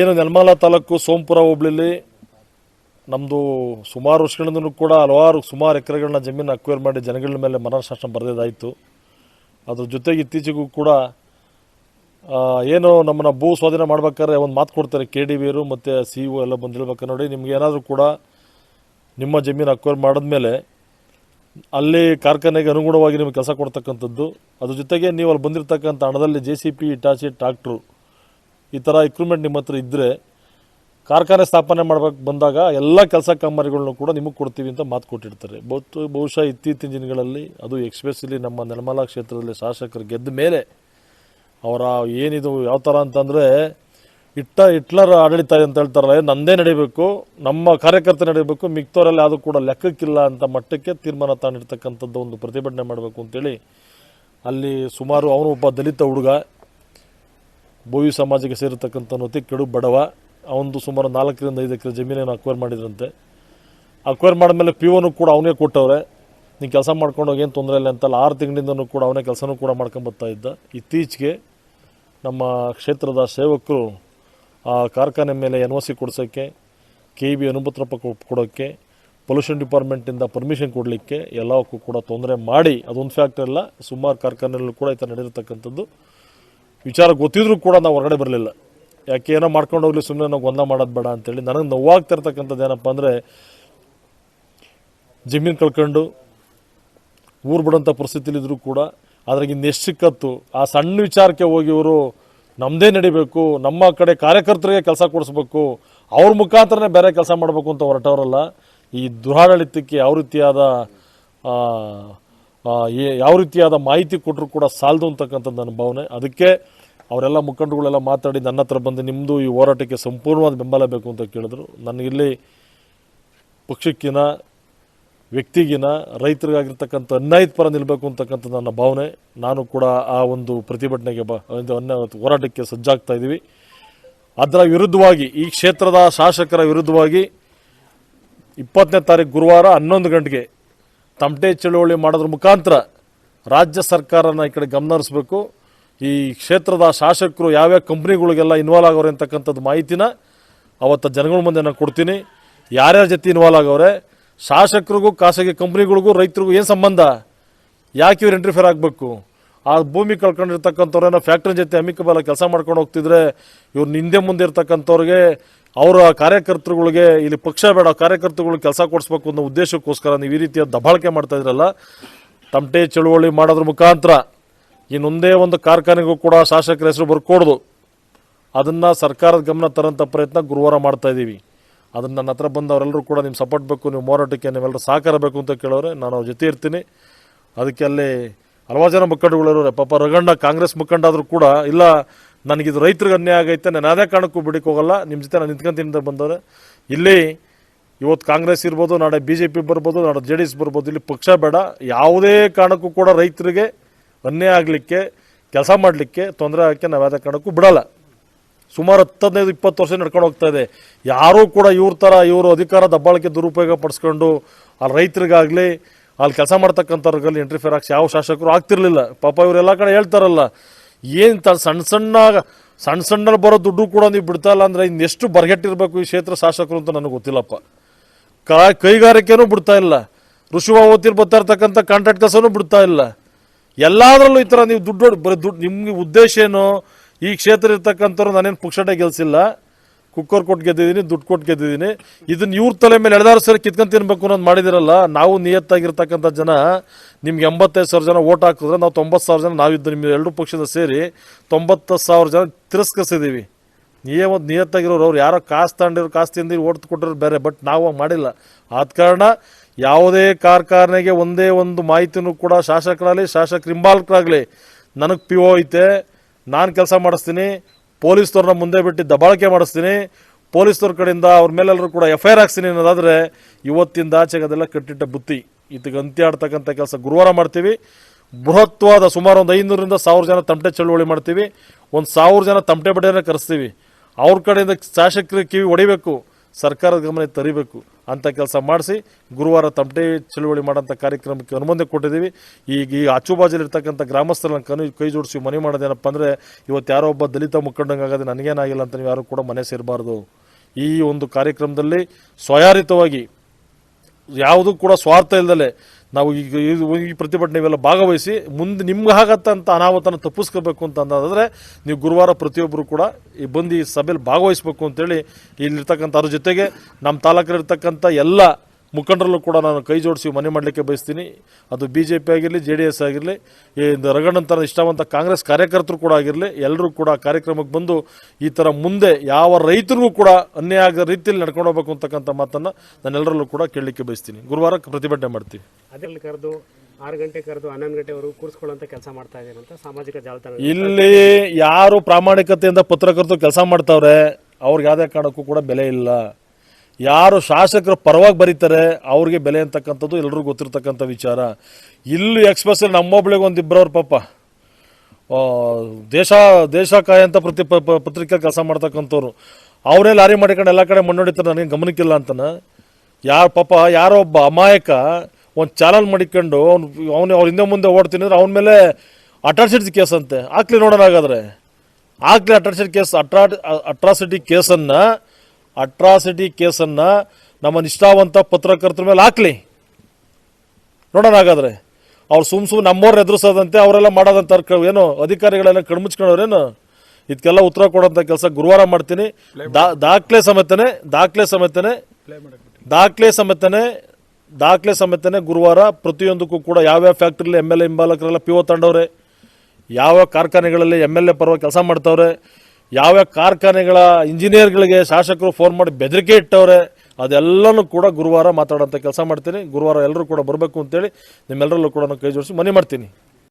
ಏನು ನೆಲಮಂಗಲ ತಾಲೂಕು ಸೋಂಪುರ ಹೋಬಳಿಲಿ ನಮ್ಮದು ಸುಮಾರು ವರ್ಷಗಳಿಂದಲೂ ಕೂಡ ಹಲವಾರು ಸುಮಾರು ಎಕರೆಗಳನ್ನ ಜಮೀನು ಅಕ್ವೈರ್ ಮಾಡಿ ಜನಗಳ ಮೇಲೆ ಮರಣ ಶಾಸನ ಬರೆದಿದ್ದಾಯಿತು. ಅದ್ರ ಜೊತೆಗೆ ಇತ್ತೀಚೆಗೂ ಕೂಡ ಏನು ನಮ್ಮನ್ನ ಭೂ ಸ್ವಾಧೀನ ಮಾಡ್ಬೇಕಾದ್ರೆ ಒಂದು ಮಾತು ಕೊಡ್ತಾರೆ ಕೆ ಡಿ ವಿರು ಮತ್ತು ಸಿ ಇ ಎಲ್ಲ ಬಂದು ಹೇಳ್ಬೇಕು ನೋಡಿ, ನಿಮ್ಗೆ ಏನಾದರೂ ಕೂಡ ನಿಮ್ಮ ಜಮೀನು ಅಕ್ವೈರ್ ಮಾಡಿದ್ಮೇಲೆ ಅಲ್ಲಿ ಕಾರ್ಖಾನೆಗೆ ಅನುಗುಣವಾಗಿ ನಿಮಗೆ ಕೆಲಸ ಕೊಡ್ತಕ್ಕಂಥದ್ದು. ಅದ್ರ ಜೊತೆಗೆ ನೀವು ಅಲ್ಲಿ ಬಂದಿರತಕ್ಕಂಥ ಹಣದಲ್ಲಿ J C B Hitachi tractor ಈ ಥರ ಇಕ್ವಿಪ್ಮೆಂಟ್ ನಿಮ್ಮ ಹತ್ರ ಇದ್ದರೆ ಕಾರ್ಖಾನೆ ಸ್ಥಾಪನೆ ಮಾಡಬೇಕು ಬಂದಾಗ ಎಲ್ಲ ಕೆಲಸ ಕಾಮಗಾರಿಗಳನ್ನೂ ಕೂಡ ನಿಮಗೆ ಕೊಡ್ತೀವಿ ಅಂತ ಮಾತು ಕೊಟ್ಟಿರ್ತಾರೆ. ಬಹುತ್, ಬಹುಶಃ ಇತ್ತೀಚಿನ ದಿನಗಳಲ್ಲಿ ಅದು ಎಕ್ಸ್ಪೆಷಲಿ ನಮ್ಮ ನಿರ್ಮಲಾ ಕ್ಷೇತ್ರದಲ್ಲಿ ಶಾಸಕರು ಗೆದ್ದ ಮೇಲೆ ಅವರ ಏನಿದು ಯಾವ ಥರ ಅಂತಂದರೆ ಇಟ್ಟ ಹಿಟ್ಲರ್ ಆಡಳಿತ ಅಂತ ಹೇಳ್ತಾರಲ್ಲ ನಂದೇ ನಡಿಬೇಕು, ನಮ್ಮ ಕಾರ್ಯಕರ್ತ ನಡಿಬೇಕು, ಮಿಕ್ತವರಲ್ಲಿ ಅದು ಕೂಡ ಲೆಕ್ಕಕ್ಕಿಲ್ಲ ಅಂತ ಮಟ್ಟಕ್ಕೆ ತೀರ್ಮಾನ ತಾಂಡಿರ್ತಕ್ಕಂಥದ್ದು ಒಂದು ಪ್ರತಿಭಟನೆ ಮಾಡಬೇಕು ಅಂತೇಳಿ ಅಲ್ಲಿ ಸುಮಾರು ಅವನು ಒಬ್ಬ ದಲಿತ ಹುಡುಗ ಬೋವಿ ಸಮಾಜಕ್ಕೆ ಸೇರಿರ್ತಕ್ಕಂಥ ಕೆಡು ಬಡವ ಅವನದು ಸುಮಾರು ನಾಲ್ಕರಿಂದ ಐದು ಎಕರೆ ಜಮೀನನ್ನು ಅಕ್ವೈರ್ ಮಾಡಿದ್ರಂತೆ. ಅಕ್ವೈರ್ ಮಾಡಿದ್ಮೇಲೆ ಪಿ ಒನು ಕೂಡ ಅವನೇ ಕೊಟ್ಟವ್ರೆ. ನೀನು ಕೆಲಸ ಮಾಡ್ಕೊಂಡು ಹೋಗಿ ಏನು ತೊಂದರೆ ಇಲ್ಲ ಅಂತಲ್ಲ, ಆರು ತಿಂಗಳಿಂದನೂ ಕೂಡ ಅವನೇ ಕೆಲಸನೂ ಕೂಡ ಮಾಡ್ಕೊಂಬರ್ತಾ ಇದ್ದ. ಇತ್ತೀಚೆಗೆ ನಮ್ಮ ಕ್ಷೇತ್ರದ ಸೇವಕರು ಆ ಕಾರ್ಖಾನೆ ಮೇಲೆ ಎನ್ ಒ ಸಿ ಕೊಡ್ಸೋಕ್ಕೆ ಕೆ ಬಿ ಅನುಮತಿ ಕೊಡೋಕ್ಕೆ ಪೊಲ್ಯೂಷನ್ ಡಿಪಾರ್ಟ್ಮೆಂಟಿಂದ ಪರ್ಮಿಷನ್ ಕೊಡಲಿಕ್ಕೆ ಎಲ್ಲವಕ್ಕೂ ಕೂಡ ತೊಂದರೆ ಮಾಡಿ, ಅದೊಂದು ಫ್ಯಾಕ್ಟ್ರಿ ಅಲ್ಲ, ಸುಮಾರು ಕಾರ್ಖಾನೆಯಲ್ಲೂ ಕೂಡ ಈ ಥರ ನಡೆದಿರ್ತಕ್ಕಂಥದ್ದು ವಿಚಾರ ಗೊತ್ತಿದ್ರೂ ಕೂಡ ನಾವು ಹೊರಗಡೆ ಬರಲಿಲ್ಲ. ಯಾಕೆ ಏನೋ ಮಾಡ್ಕೊಂಡು ಹೋಗ್ಲಿ ಸುಮ್ಮನೆ ನಾವು ಗೊಂದಲ ಮಾಡೋದು ಬೇಡ ಅಂತೇಳಿ. ನನಗೆ ನೋವಾಗ್ತಿರ್ತಕ್ಕಂಥದ್ದು ಏನಪ್ಪ ಅಂದರೆ, ಜಮೀನು ಕಳ್ಕೊಂಡು ಊರು ಬಿಡೋಂಥ ಪರಿಸ್ಥಿತಿಲಿದ್ರು ಕೂಡ ಅದ್ರಾಗಿಂದ ಇನ್ನೆಷ್ಟು ಸಿಕ್ಕತ್ತು? ಆ ಸಣ್ಣ ವಿಚಾರಕ್ಕೆ ಹೋಗಿ ಇವರು ನಮ್ಮದೇ ನಡಿಬೇಕು, ನಮ್ಮ ಕಡೆ ಕಾರ್ಯಕರ್ತರಿಗೆ ಕೆಲಸ ಕೊಡಿಸ್ಬೇಕು, ಅವ್ರ ಮುಖಾಂತರನೇ ಬೇರೆ ಕೆಲಸ ಮಾಡಬೇಕು ಅಂತ ಹೊರಟವರಲ್ಲ, ಈ ದುರಾಡಳಿತಕ್ಕೆ ಯಾವ ರೀತಿಯಾದ ಯಾವ ರೀತಿಯಾದ ಮಾಹಿತಿ ಕೊಟ್ಟರು ಕೂಡ ಸಾಲದು ಅಂತಕ್ಕಂಥದ್ದು ನನ್ನ ಭಾವನೆ. ಅದಕ್ಕೆ ಅವರೆಲ್ಲ ಮುಖಂಡಗಳೆಲ್ಲ ಮಾತಾಡಿ ನನ್ನ ಹತ್ರ ಬಂದು ನಿಮ್ಮದು ಈ ಹೋರಾಟಕ್ಕೆ ಸಂಪೂರ್ಣವಾದ ಬೆಂಬಲ ಬೇಕು ಅಂತ ಕೇಳಿದ್ರು. ನನಗಿಲ್ಲಿ ಪಕ್ಷಕ್ಕಿನ, ವ್ಯಕ್ತಿಗಿನ, ರೈತರಿಗಾಗಿರ್ತಕ್ಕಂಥ ಅನ್ಯಾಯದ ಪರ ನಿಲ್ಲಬೇಕು ಅಂತಕ್ಕಂಥ ನನ್ನ ಭಾವನೆ. ನಾನು ಕೂಡ ಆ ಒಂದು ಪ್ರತಿಭಟನೆಗೆ ಬ ಹೋರಾಟಕ್ಕೆ ಸಜ್ಜಾಗ್ತಾ ಇದ್ದೀವಿ. ಅದರ ವಿರುದ್ಧವಾಗಿ, ಈ ಕ್ಷೇತ್ರದ ಶಾಸಕರ ವಿರುದ್ಧವಾಗಿ ಇಪ್ಪತ್ತನೇ ತಾರೀಕು ಗುರುವಾರ ಹನ್ನೊಂದು ಗಂಟೆಗೆ ತಮಟೆ ಚಳುವಳಿ ಮಾಡೋದ್ರ ಮುಖಾಂತರ ರಾಜ್ಯ ಸರ್ಕಾರನ ಈ ಕಡೆ ಗಮನಹರಿಸಬೇಕು ಈ ಕ್ಷೇತ್ರದ ಶಾಸಕರು ಯಾವ್ಯಾವ ಕಂಪ್ನಿಗಳಿಗೆಲ್ಲ ಇನ್ವಾಲ್ವ್ ಆಗವ್ರೆ ಅಂತಕ್ಕಂಥದ್ದು ಮಾಹಿತಿನ ಅವತ್ತು ಜನಗಳ ಮುಂದೆ ನಾನು ಕೊಡ್ತೀನಿ. ಯಾರ್ಯಾರ ಜೊತೆ ಇನ್ವಾಲ್ವ್ ಆಗವ್ರೆ ಶಾಸಕರಿಗೂ ಖಾಸಗಿ ಕಂಪ್ನಿಗಳಿಗೂ ರೈತರಿಗೂ ಏನು ಸಂಬಂಧ? ಯಾಕೆ ಇವ್ರು ಇಂಟರ್ಫಿಯರ್ ಆಗಬೇಕು? ಆ ಭೂಮಿ ಕಳ್ಕೊಂಡಿರ್ತಕ್ಕಂಥವ್ರೇನೋ ಫ್ಯಾಕ್ಟ್ರಿ ಜೊತೆ ಅಮಿಕಬಲ ಕೆಲಸ ಮಾಡ್ಕೊಂಡು ಹೋಗ್ತಿದ್ರೆ ಇವ್ರು ಹಿಂದೆ ಮುಂದೆ ಇರ್ತಕ್ಕಂಥವ್ರಿಗೆ ಅವರ ಕಾರ್ಯಕರ್ತರುಗಳಿಗೆ ಇಲ್ಲಿ ಪಕ್ಷ ಬೇಡ ಕಾರ್ಯಕರ್ತರುಗಳು ಕೆಲಸ ಕೊಡಿಸ್ಬೇಕು ಅನ್ನೋ ಉದ್ದೇಶಕ್ಕೋಸ್ಕರ ನೀವು ಈ ರೀತಿಯ ದಬಾಳಿಕೆ ಮಾಡ್ತಾ ಇದ್ರಲ್ಲ, ತಮಟೆ, ಚಳುವಳಿ ಮಾಡೋದ್ರ ಮುಖಾಂತರ ಇನ್ನೊಂದೇ ಒಂದು ಕಾರ್ಖಾನೆಗೂ ಕೂಡ ಶಾಸಕರ ಹೆಸರು ಬರ್ಕೊಡ್ದು. ಅದನ್ನು ಸರ್ಕಾರದ ಗಮನ ತರೋಂಥ ಪ್ರಯತ್ನ ಗುರುವಾರ ಮಾಡ್ತಾ ಇದ್ದೀವಿ ಅದನ್ನು ನನ್ನ ಹತ್ರ ಬಂದವರೆಲ್ಲರೂ ಕೂಡ ನಿಮ್ಮ ಸಪೋರ್ಟ್ ಬೇಕು, ನೀವು ಹೋರಾಟಕ್ಕೆ ನೀವೆಲ್ಲರೂ ಸಹಕಾರ ಬೇಕು ಅಂತ ಕೇಳೋರೆ, ನಾನು ಅವ್ರ ಜೊತೆ ಇರ್ತೀನಿ. ಅದಕ್ಕೆ ಅಲ್ಲಿ ಹಲವಾರು ಜನ ಮುಖಂಡಗಳಿರೋರೆ ಪಾಪ ರಗಣ್ಣ ಕಾಂಗ್ರೆಸ್ ಮುಖಂಡ ಆದರೂ ಕೂಡ, ಇಲ್ಲ, ನನಗಿದು ರೈತರಿಗೆ ಅನ್ಯಾಯ ಆಗೈತೆ, ನಾನು ಯಾವುದೇ ಕಾರಣಕ್ಕೂ ಬಿಡಕ್ಕೆ ಹೋಗಲ್ಲ ನಿಮ್ಮ ಜೊತೆ ನಾನು ನಿಂತ್ಕೊಂತೀನಿ ಅಂತ ಬಂದವ್ರೆ. ಇಲ್ಲಿ ಇವತ್ತು ಕಾಂಗ್ರೆಸ್ ಇರ್ಬೋದು, ನಾಳೆ ಬಿ ಜೆ ಪಿ ಬರ್ಬೋದು, ನಾಳೆ ಜೆ ಡಿ ಎಸ್ ಬರ್ಬೋದು, ಇಲ್ಲಿ ಪಕ್ಷ ಬೇಡ. ಯಾವುದೇ ಕಾರಣಕ್ಕೂ ಕೂಡ ರೈತರಿಗೆ ಅನ್ಯಾಯ ಆಗಲಿಕ್ಕೆ, ಕೆಲಸ ಮಾಡಲಿಕ್ಕೆ ತೊಂದರೆ ಆಗಕ್ಕೆ ನಾವು ಯಾವುದೇ ಕಾರಣಕ್ಕೂ ಬಿಡಲ್ಲ. ಸುಮಾರು ಹತ್ತು ಹದಿನೈದು ಇಪ್ಪತ್ತು ವರ್ಷ ನಡ್ಕೊಂಡು ಹೋಗ್ತಾ ಇದೆ. ಯಾರೂ ಕೂಡ ಇವ್ರ ಥರ ಇವರು ಅಧಿಕಾರ ದಬ್ಬಾಳಿಕೆ ದುರುಪಯೋಗ ಪಡಿಸ್ಕೊಂಡು ಆ ರೈತರಿಗಾಗಲಿ ಅಲ್ಲಿ ಕೆಲಸ ಮಾಡ್ತಕ್ಕಂಥವ್ರಿಗಲ್ಲಿ ಇಂಟರ್ಫಿಯರ್ ಆಗಿ ಯಾವ ಶಾಸಕರು ಆಗ್ತಿರ್ಲಿಲ್ಲ. ಪಾಪ ಇವರೆಲ್ಲ ಕಡೆ ಹೇಳ್ತಾರಲ್ಲ, ಏನು ತ ಸಣ್ಣ ಸಣ್ಣ ಸಣ್ಣ ಸಣ್ಣ ಬರೋ ದುಡ್ಡು ಕೂಡ ನೀವು ಬಿಡ್ತಾ ಇಲ್ಲ ಅಂದರೆ ಇನ್ನೆಷ್ಟು ಬರಗೆಟ್ಟಿರಬೇಕು ಈ ಕ್ಷೇತ್ರ ಶಾಸಕರು ಅಂತ ನನಗೆ ಗೊತ್ತಿಲ್ಲಪ್ಪ. ಕಾ, ಕೈಗಾರಿಕೆನೂ ಬಿಡ್ತಾ ಇಲ್ಲ. ಋಷಿವ ಓದ್ತಿರ್ ಬರ್ತಾ ಇರ್ತಕ್ಕಂಥ ಕಾಂಟ್ರಾಕ್ಟ್ ಕೆಲಸನೂ ಬಿಡ್ತಾ ಇಲ್ಲ. ಎಲ್ಲದರಲ್ಲೂ ಈ ಥರ ನೀವು ದುಡ್ಡು ಬರೀ ದುಡ್ಡು ನಿಮ್ಗೆ ಉದ್ದೇಶ ಏನು? ಈ ಕ್ಷೇತ್ರ ಇರ್ತಕ್ಕಂಥವ್ರು ನಾನೇನು ಪುಕ್ಷಟೆ ಗೆಲ್ಸಿಲ್ಲ. ಕುಕ್ಕರ್ ಕೊಟ್ಟು ಗೆದ್ದಿದ್ದೀನಿ, ದುಡ್ಡು ಕೊಟ್ಟು ಗೆದ್ದಿದ್ದೀನಿ. ಇದನ್ನ ಇವ್ರ ತಲೆ ಮೇಲೆ ಎಳೆದಾರು ಸರಿ ಕಿತ್ಕೊಂಡು ತಿನ್ಬೇಕು ಅನ್ನೋದು ಮಾಡಿದಿರಲ್ಲ, ನಾವು ನಿಯತ್ತಾಗಿರ್ತಕ್ಕಂಥ ಜನ, ನಿಮ್ಗೆ ಎಂಬತ್ತೈದು ಸಾವಿರ ಜನ ಓಟ್ ಹಾಕಿದ್ರೆ ನಾವು ತೊಂಬತ್ತು ಸಾವಿರ ಜನ ನಾವಿದ್ದು ನಿಮ್ಮ ಎರಡೂ ಪಕ್ಷದ ಸೇರಿ ತೊಂಬತ್ತು ಸಾವಿರ ಜನ ತಿರಸ್ಕರಿಸಿದ್ದೀವಿ ನೀವು ಒಂದು ನಿಯತ್ತಾಗಿರೋರು ಅವ್ರು ಯಾರೋ ಕಾಸು ತಗೊಂಡಿರೋ ಕಾಸು ತಿಂದು ಓಟ್ ಕೊಟ್ಟಿರೋರು ಬೇರೆ, ಬಟ್ ನಾವು ಮಾಡಿಲ್ಲ. ಆದ ಕಾರಣ ಯಾವುದೇ ಕಾರ್ಖಾನೆಗೆ ಒಂದೇ ಒಂದು ಮಾಹಿತಿನೂ ಕೂಡ ಶಾಸಕರಾಗಲಿ ಶಾಸಕ ಹಿಂಬಾಲಕರಾಗಲಿ, ನನಗೆ ಪಿ ಓ ಐತೆ, ನಾನು ಕೆಲಸ ಮಾಡಿಸ್ತೀನಿ ಪೊಲೀಸ್ನವ್ರನ್ನ ಮುಂದೆ ಬಿಟ್ಟು ದಬಾಳಿಕೆ ಮಾಡಿಸ್ತೀನಿ. ಪೊಲೀಸ್ನವ್ರ ಕಡೆಯಿಂದ ಅವ್ರ ಮೇಲೆಲ್ಲರೂ ಕೂಡ ಎಫ್ ಐ ಆರ್ ಅನ್ನೋದಾದರೆ ಇವತ್ತಿಂದ ಆಚೆಗೆ ಅದೆಲ್ಲ ಕಟ್ಟಿಟ್ಟ ಬುತ್ತಿ. ಇದಕ್ಕೆ ಅಂತ್ಯ ಆಡ್ತಕ್ಕಂಥ ಕೆಲಸ ಗುರುವಾರ ಮಾಡ್ತೀವಿ. ಬೃಹತ್ವಾದ ಸುಮಾರು ಒಂದು ಐನೂರಿಂದ ಸಾವಿರ ಜನ ತಮಟೆ ಚಳುವಳಿ ಮಾಡ್ತೀವಿ. ಒಂದು ಸಾವಿರ ಜನ ತಮಟೆ ಬಡೆಯನ್ನು ಕರೆಸ್ತೀವಿ. ಅವ್ರ ಕಡೆಯಿಂದ ಶಾಸಕರಿಗೆ ಕಿವಿ ಹೊಡಿಬೇಕು. ಸರ್ಕಾರದ ಗಮನ ತರಿಬೇಕು. ಅಂಥ ಕೆಲಸ ಮಾಡಿಸಿ ಗುರುವಾರ ತಮಟೆ ಚಳುವಳಿ ಮಾಡೋಂಥ ಕಾರ್ಯಕ್ರಮಕ್ಕೆ ಅನುಮೋದನೆ ಕೊಟ್ಟಿದ್ದೀವಿ. ಈಗ ಈ ಆಚುಬಾಜಲ್ಲಿರ್ತಕ್ಕಂಥ ಗ್ರಾಮಸ್ಥರನ್ನ ಕನು, ಕೈ ಜೋಡಿಸಿ ಮನೆ ಮಾಡೋದೇನಪ್ಪ ಅಂದರೆ, ಇವತ್ತು ಯಾರೋ ಒಬ್ಬ ದಲಿತ ಮುಖಂಡಂಗಾಗದೆ ನನಗೇನಾಗಿಲ್ಲ ಅಂತ ನೀವು ಯಾರು ಕೂಡ ಮನೆ ಸೇರಬಾರ್ದು. ಈ ಒಂದು ಕಾರ್ಯಕ್ರಮದಲ್ಲಿ ಸ್ವಯಾರಿತವಾಗಿ, ಯಾವುದೂ ಕೂಡ ಸ್ವಾರ್ಥ ಇಲ್ಲದಲೆ ನಾವು ಈಗ ಈ ಪ್ರತಿಭಟನೆ ಇವೆಲ್ಲ ಭಾಗವಹಿಸಿ ಮುಂದೆ ನಿಮ್ಗೆ ಆಗತ್ತಂತ ಅನಾಹುತನ ತಪ್ಪಿಸ್ಕೋಬೇಕು ಅಂತ ಅನ್ನೋದಾದರೆ ನೀವು ಗುರುವಾರ ಪ್ರತಿಯೊಬ್ಬರು ಕೂಡ ಈ ಬಂದು ಈ ಸಭೆಯಲ್ಲಿ ಭಾಗವಹಿಸಬೇಕು ಅಂತೇಳಿ ಇಲ್ಲಿರ್ತಕ್ಕಂಥ ಅದ್ರ ಜೊತೆಗೆ ನಮ್ಮ ತಾಲೂಕಲ್ಲಿರ್ತಕ್ಕಂಥ ಎಲ್ಲ ಮುಖಂಡರಲ್ಲೂ ಕೂಡ ನಾನು ಕೈ ಜೋಡಿಸಿ ಮನೆ ಮಾಡಲಿಕ್ಕೆ ಬಯಸ್ತೀನಿ. ಅದು ಬಿ ಜೆ ಪಿ ಆಗಿರಲಿ ಜೆ ಡಿ ಎಸ್ ಆಗಿರಲಿ ಈ ರಗಡಂತರ ಇಷ್ಟವಂತ ಕಾಂಗ್ರೆಸ್ ಕಾರ್ಯಕರ್ತರು ಕೂಡ ಆಗಿರಲಿ ಎಲ್ಲರೂ ಕೂಡ ಕಾರ್ಯಕ್ರಮಕ್ಕೆ ಬಂದು ಈ ಥರ ಮುಂದೆ ಯಾವ ರೈತರಿಗೂ ಕೂಡ ಅನ್ಯಾಯ ಆಗದ ರೀತಿಯಲ್ಲಿ ನಡ್ಕೊಂಡು ಹೋಗ್ಬೇಕು ಅಂತಕ್ಕಂಥ ಮಾತನ್ನು ನಾನೆಲ್ಲರಲ್ಲೂ ಕೂಡ ಕೇಳಲಿಕ್ಕೆ ಬಯಸ್ತೀನಿ. ಗುರುವಾರ ಪ್ರತಿಭಟನೆ ಮಾಡ್ತೀವಿ ಅದರಲ್ಲಿ ಕರೆದು ಆರು ಗಂಟೆ ಕರೆದು ಹನ್ನೊಂದು ಗಂಟೆವರೆಗೂ ಕೆಲಸ ಮಾಡ್ತಾ ಇದ್ದೀರಿ ಅಂತ ಸಾಮಾಜಿಕ ಜಾಲತಾಣ ಇಲ್ಲಿ ಯಾರು ಪ್ರಾಮಾಣಿಕತೆಯಿಂದ ಪತ್ರಕರ್ತರು ಕೆಲಸ ಮಾಡ್ತಾವ್ರೆ ಅವ್ರಿಗೆ ಯಾವುದೇ ಕಾರಣಕ್ಕೂ ಕೂಡ ಬೆಲೆ ಇಲ್ಲ. ಯಾರು ಶಾಸಕರು ಪರವಾಗಿ ಬರೀತಾರೆ, ಅವ್ರಿಗೆ ಬೆಲೆ ಅಂತಕ್ಕಂಥದ್ದು ಎಲ್ರಿಗೂ ಗೊತ್ತಿರ್ತಕ್ಕಂಥ ವಿಚಾರ. ಇಲ್ಲಿ ಎಕ್ಸ್ಪ್ರೆಸ್ಸಲ್ಲಿ ನಮ್ಮೊಬ್ಳಿಗೆ ಒಂದು ಇಬ್ಬರವ್ರ ಪಾಪ ದೇಶ ದೇಶ ಕಾಯಂತ ಪ್ರತಿ ಪತ್ರಿಕೆ ಕೆಲಸ ಮಾಡ್ತಕ್ಕಂಥವ್ರು. ಅವರೇ ಲಾರಿ ಮಾಡಿಕೊಂಡು ಎಲ್ಲ ಕಡೆ ಮಣ್ಣೊಡಿತಾರೆ ನನಗೆ ಗಮನಕ್ಕಿಲ್ಲ ಅಂತನ. ಯಾರು ಪಾಪ, ಯಾರೋ ಒಬ್ಬ ಅಮಾಯಕ, ಒಂದು ಚಾನಲ್ ಮಾಡಿಕೊಂಡು ಅವ್ನು, ಅವನು, ಅವ್ರ ಹಿಂದೆ ಮುಂದೆ ಓಡ್ತೀನಿ ಅಂದ್ರೆ ಅವನ ಮೇಲೆ ಅಟ್ರಾಸಿಟಿ ಕೇಸ್ ಅಂತೆ. ಹಾಕ್ಲಿ ನೋಡೋಣ ಹಾಗಾದ್ರೆ. ಆಗ್ಲಿ ಅಟ್ರಾಸಿಟಿ ಕೇಸ್, ಅಟ್ರಾ ಅಟ್ರಾಸಿಟಿ ಕೇಸನ್ನು ಅಟ್ರಾಸಿಟಿ ಕೇಸನ್ನು ನಮ್ಮ ನಿಷ್ಠಾವಂತ ಪತ್ರಕರ್ತರ ಮೇಲೆ ಹಾಕಲಿ. ನೋಡೋಣ ಹಾಗಾದ್ರೆ. ಅವ್ರು ಸುಮ್ ಸುಮ್ ನಮ್ಮವ್ರನ್ನ ಎದುರಿಸೋದಂತೆ ಅವರೆಲ್ಲ ಮಾಡೋದಂತ ಏನು ಅಧಿಕಾರಿಗಳೆಲ್ಲ ಕಣ್ಮುಚ್ಕೊಂಡವ್ರೇನು? ಇದಕ್ಕೆಲ್ಲ ಉತ್ತರ ಕೊಡೋಂಥ ಕೆಲಸ ಗುರುವಾರ ಮಾಡ್ತೀನಿ. ದಾಖಲೆ ಸಮೇತನೆ ದಾಖಲೆ ಸಮೇತನೆ ದಾಖಲೆ ಸಮೇತನೆ ದಾಖಲೆ ಸಮೇತನೆ ಗುರುವಾರ ಪ್ರತಿಯೊಂದಕ್ಕೂ ಕೂಡ ಯಾವ್ಯಾವ ಫ್ಯಾಕ್ಟ್ರಿಲಿ ಎಂ ಎಲ್ ಎ ಹಿಂಬಾಲಕರೆಲ್ಲ ಪಿ ಓ ತಂಡವ್ರೆ ಯಾವ ಕಾರ್ಖಾನೆಗಳಲ್ಲಿ ಎಂ ಎಲ್ ಎ ಪರವಾಗಿ ಕೆಲಸ ಮಾಡ್ತವ್ರೆ ಯಾವ್ಯಾವ ಕಾರ್ಖಾನೆಗಳ ಇಂಜಿನಿಯರ್ಗಳಿಗೆ ಶಾಸಕರು ಫೋನ್ ಮಾಡಿ ಬೆದರಿಕೆ ಇಟ್ಟವ್ರೆ, ಅದೆಲ್ಲನೂ ಕೂಡ ಗುರುವಾರ ಮಾತಾಡೋಂಥ ಕೆಲಸ ಮಾಡ್ತೀನಿ. ಗುರುವಾರ ಎಲ್ಲರೂ ಕೂಡ ಬರಬೇಕು ಅಂತೇಳಿ ನಿಮ್ಮೆಲ್ಲರಲ್ಲೂ ಕೂಡ ನಾನು ಕೈ ಜೋಡಿಸಿ ಮನೆ ಮಾಡ್ತೀನಿ.